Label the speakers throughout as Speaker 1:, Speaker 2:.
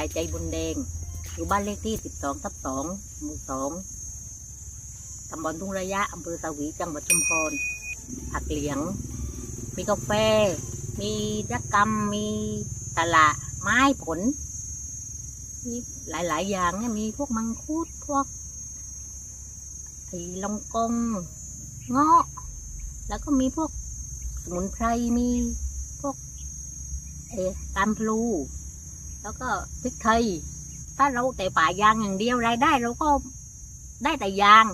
Speaker 1: ายใจบุญแดง อยู่บ้านเลขที่ 12 ทับ 2 หมู่ 2 ตำบลทุ่งระยะ อำเภอสวีจังหวัดชุมพร ผักเหลียง มีกาแฟ มียักกรรม มีตลาดไม้ผล มีหลาย ๆ อย่างเนี่ยมีพวกมังคุด พวกไอ้ลองกงเงาะ แล้วก็มีพวกสมุนไพร มีพวกเอ่อตามพลู แล้วก็พริกไทย ถ้าเราแต่ป่ายางอย่างเดียวรายได้เราก็ได้แต่ยาง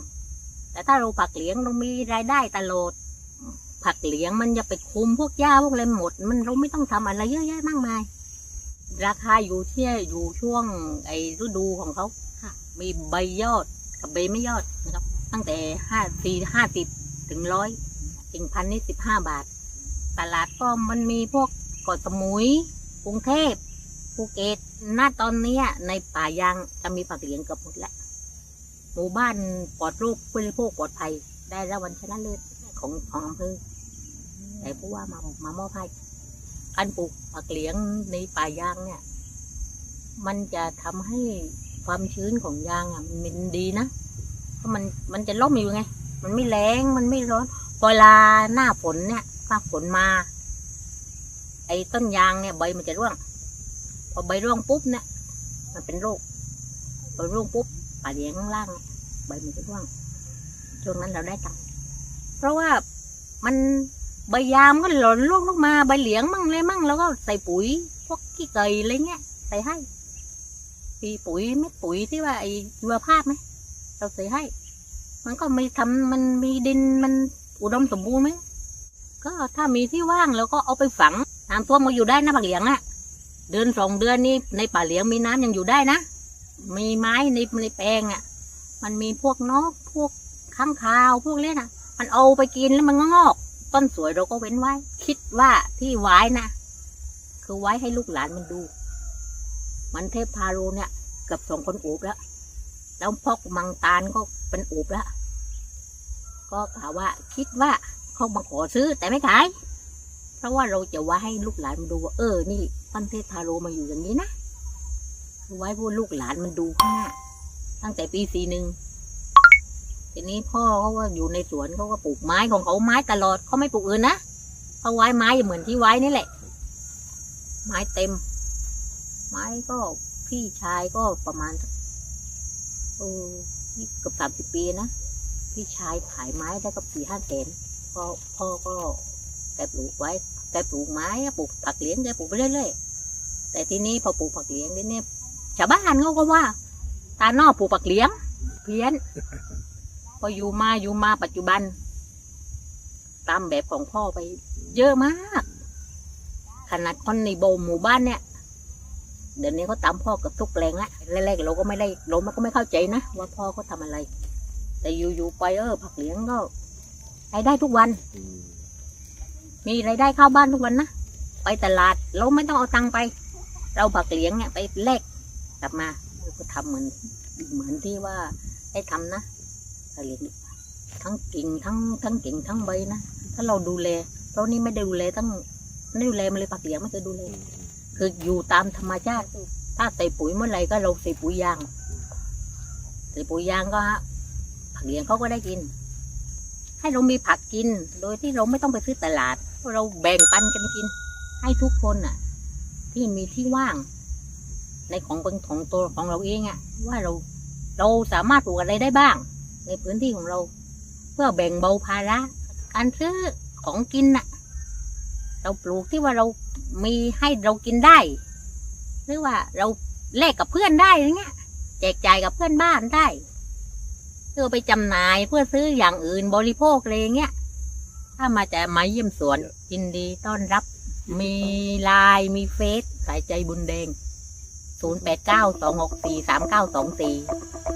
Speaker 1: แต่ถ้าเราผักเหลียงเรามีรายได้ตลอดผักเหลียงมันจะไปคุมพวกหญ้าพวกอะไรหมด มันเราไม่ต้องทำอะไรเยอะแยะมากมาย ราคาอยู่ที่อยู่ช่วงไอ้ฤดูของเขาค่ะมีใบยอดกับใบไม่ยอดนะครับ ตั้งแต่ห้าสี่ห้าสิบถึงร้อยถึงพันนี่สิบห้าบาท ตลาดก็มันมีพวกกาะสมุยกรุงเทพ ภูเก็ตณตอนนี้ในป่ายางจะมีผักเหลียงเกือบหมดแล้ว หมู่บ้านปลอดโรคบริโภคปลอดภัย ได้รางวัลชนะเลิศของของอำเภอแต่ผู้ว่ามามามอบให้การปลูกผักเหลียงในป่ายางเนี่ย มันจะทำให้ความชื้นของยางอะมันดีนะเพราะมันมันจะล่มอยู่ไง มันไม่แรงมันไม่ร้อนพอเวลาหน้าฝนเนี่ยถ้าฝนมา ไอ้ต้นยางเนี่ยใบมันจะร่วง พอใบร่วงปุ๊บเนี่ยมันเป็นโรคพอร่วงปุ๊บป่าเหลียงข้างล่าง ใบมันจะร่วง ช่วงนั้นเราได้ตังเพราะว่ามันใบยามก็หล่นร่วงลงมาใบเหลียงมั่งเลยมั่งแล้วก็ใส่ปุ๋ย พวกขี้ไก่อะไรเงี้ยใส่ให้ปีปุ๋ยเม็ดปุ๋ยที่ว่าไอ้ชีวภาพไหมเราใส่ให้ มันก็ไม่ทำมันมีดินมันอุดมสมบูรณ์ไหมก็ถ้ามีที่ว่างแล้วก็เอาไปฝังน้ำท่วมมาอยู่ได้นะผักเหลียงอะ เดือนสองเดือนนี้ในป่าเหลียงมีน้ำยังอยู่ได้นะ มีไม้ในในแปลงอะมันมีพวกนกพวกข้างคาวพวกเนี้ยนะมันเอาไปกินแล้วมันงอก ต้นสวยเราก็เว้นไว้ คิดว่าที่ไว้นะคือไว้ให้ลูกหลานมันดู มันเทพพาโรเนี่ยเกือบสองคนโอบแล้ว แล้วพอกมังตาลก็เป็นโอบแล้ว ก็กล่าวว่าคิดว่าเขามาขอซื้อแต่ไม่ขาย เพราะว่าเราจะไว้ให้ลูกหลานมันดูว่าเออนี่ ต้นเทพพาโรมาอยู่อย่างนี้นะไว้พวกลูกหลานมันดูข้างหน้าตั้งแต่ปีสี่หนึ่งทีนี้พ่อเขาว่าอยู่ในสวนเขาก็ปลูกไม้ของเขาไม้ตลอดเขาไม่ปลูกอื่นนะเขาไว้ไม้เหมือนที่ไว้นี่แหละ ไม้เต็ม ไม้ก็พี่ชายก็ประมาณเออนี่เกือบสามสิบปีนะพี่ชายขายไม้ได้ก็สี่ห้าแสนพ่อพ่อก็แกปลูกไว้แกปลูกไม้ปลูกผักเลี้ยงแกปลูกไปเรื่อยๆ แต่ทีนี้พอปลูกผักเลี้ยงนี่เนี่ยชาวบ้านเขาก็ว่า ตาหนอปลูกผักเลี้ยง เพี้ยน พออยู่มาอยู่มาปัจจุบัน ตามแบบของพ่อไป เยอะมาก ขนาดคนในโบหมู่บ้านเนี่ยเดี๋ยวนี้เขาตามพ่อกับทุกแปลงละแรกๆเราก็ไม่ได้เราก็ไม่เข้าใจนะว่าพ่อเขาทำอะไร แต่อยู่ๆไปเออผักเหลียงก็รายได้ทุกวัน มีรายได้เข้าบ้านทุกวันนะไปตลาดเราไม่ต้องเอาตังค์ไป เราผักเหลียงเนี่ยไปแลกกลับมาเราก็ทำเหมือนเหมือนที่ว่าได้ทำนะผักเหลียงดีกว่าทั้งกิ่งทั้งทั้งกิ่งทั้งใบนะถ้าเราดูแลเรานี่ไม่ได้ดูแลตั้งไม่ได้ดูแลมันเลยผักเหลียงไม่เคยดูแลคืออยู่ตามธรรมชาติถ้าใส่ปุ๋ยเมื่อไหร่ก็เราใส่ปุ๋ยยางใส่ปุ๋ยยางก็ฮะผักเหลียงเขาก็ได้กิน ให้เรามีผักกิน โดยที่เราไม่ต้องไปซื้อตลาด เราแบ่งปันกันกิน ให้ทุกคนน่ะ ที่มีที่ว่าง ในของเป็นของตัวของเราเองอะว่าเราเราสามารถปลูกอะไรได้บ้าง ในพื้นที่ของเรา เพื่อแบ่งเบาภาระการซื้อของกินน่ะ เราปลูกที่ว่าเรามีให้เรากินได้ หรือว่าเราแลกกับเพื่อนได้อย่างเงี้ยแจกจ่ายกับเพื่อนบ้านได้เพื่อไปจำหน่ายเพื่อซื้ออย่างอื่นบริโภคอะไรเงี้ยถ้ามาจะมาเยี่ยมสวนยินดีต้อนรับ มีไลน์มีเฟซสายใจบุญแดง 0 8 9 2 6 4 3 9 2 4